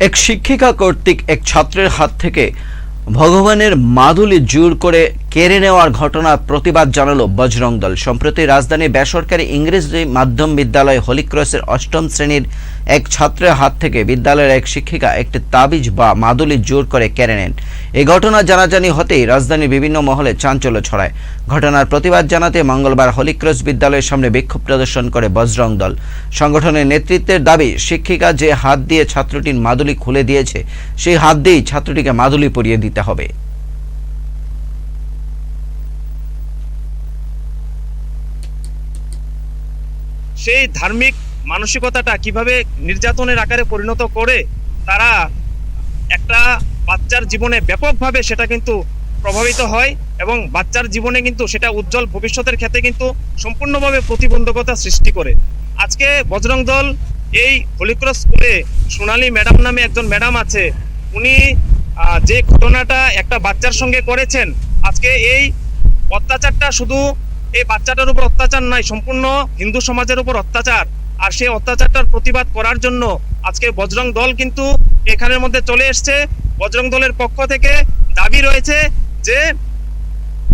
এক শিক্ষিকা কর্তৃক এক ছাত্রের হাত থেকে ভগবানের মাদুলি জোর করে কেড়ে নেওয়ার ঘটনার প্রতিবাদ জানালো বজরং দল। সম্প্রতি রাজধানীর বেসরকারি ইংরেজি মাধ্যম বিদ্যালয় হলিক্রসের অষ্টম শ্রেণির এক ছাত্রের হাত থেকে বিদ্যালয়ের এক শিক্ষিকা একটি তাবিজ বা মাদুলি জোর করে কেড়ে নেন। এই ঘটনা জানাজানি হতেই রাজধানীর বিভিন্ন মহলে চাঞ্চল্য ছড়ায়। ঘটনার প্রতিবাদ জানাতে মঙ্গলবার হলিক্রস বিদ্যালয়ের সামনে বিক্ষোভ প্রদর্শন করে বজরং দল। সংগঠনের নেতৃত্বের দাবি, শিক্ষিকা যে হাত দিয়ে ছাত্রটির মাদুলি খুলে দিয়েছে, সেই হাত দিয়েই ছাত্রটিকে মাদুলি পরিয়ে দিতে হবে। সেই ধার্মিক মানসিকতাটা কীভাবে নির্যাতনের আকারে পরিণত করে তারা একটা বাচ্চার জীবনে ব্যাপকভাবে সেটা কিন্তু প্রভাবিত হয় এবং বাচ্চার জীবনে কিন্তু সেটা উজ্জ্বল ভবিষ্যতের ক্ষেত্রে কিন্তু সম্পূর্ণভাবে প্রতিবন্ধকতা সৃষ্টি করে। আজকে বজরং দল এই হলিক্রস স্কুলে সোনালী ম্যাডাম নামে একজন ম্যাডাম আছে, উনি যে ঘটনাটা একটা বাচ্চার সঙ্গে করেছেন, আজকে এই অত্যাচারটা শুধু এই বাচ্চাটার উপর অত্যাচার নাই, সম্পূর্ণ হিন্দু সমাজের উপর অত্যাচার। আর সেই অত্যাচারটার প্রতিবাদ করার জন্য আজকে বজরং দল কিন্তু এখানের মধ্যে চলে এসছে। বজরং দলের পক্ষ থেকে দাবি রয়েছে যে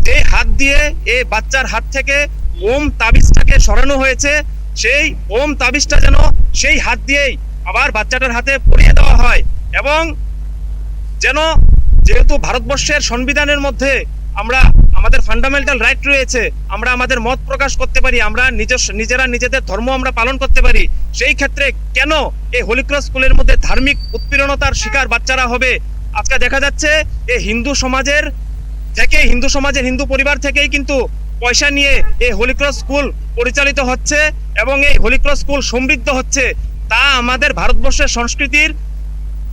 যে হাত দিয়ে এই বাচ্চার হাত থেকে ওম তাবিজটাকে সরানো হয়েছে, সেই ওম তাবিজটা যেন সেই হাত দিয়েই আবার বাচ্চাটার হাতে পরিয়ে দেওয়া হয়। এবং যেন যেহেতু ভারতবর্ষের সংবিধানের মধ্যে আমরা আমাদের ফান্ডামেন্টাল রাইট রয়েছে, আমরা আমাদের মত প্রকাশ করতে পারি, আমরা নিজস্ব, নিজেরা নিজেদের ধর্ম আমরা পালন করতে পারি, সেই ক্ষেত্রে কেন এই হলিক্রস স্কুলের মধ্যে ধার্মিক উৎপীড়নতার শিকার বাচ্চারা হবে? আজকে দেখা যাচ্ছে এই হিন্দু সমাজের থেকে হিন্দু সমাজের হিন্দু পরিবার থেকেই কিন্তু পয়সা নিয়ে এই হলিক্রস স্কুল পরিচালিত হচ্ছে এবং এই হলিক্রস স্কুল সমৃদ্ধ হচ্ছে। তা আমাদের ভারতবর্ষের সংস্কৃতির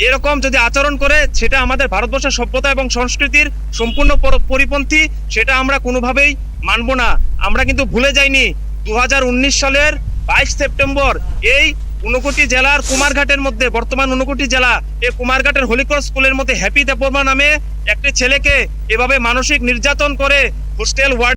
এরকম যদি আচরণ করে, সেটা আমাদের ভারতবর্ষের সভ্যতা এবং সংস্কৃতির সম্পূর্ণ পরিপন্থী, সেটা আমরা কোনোভাবেই মানব না। আমরা কিন্তু ভুলে যাইনি দু হাজার উনিশ সালের বাইশ সেপ্টেম্বর, এই ঊনকোটি জেলার কুমারঘাটের মধ্যে, বর্তমান ঊনকোটি জেলা, এই কুমারঘাটের হলিক্রস স্কুলের মধ্যে হ্যাপি দেপরমা নামে একটি ছেলেকে এভাবে মানসিক নির্যাতন করে হোস্টেল ওয়ার্ড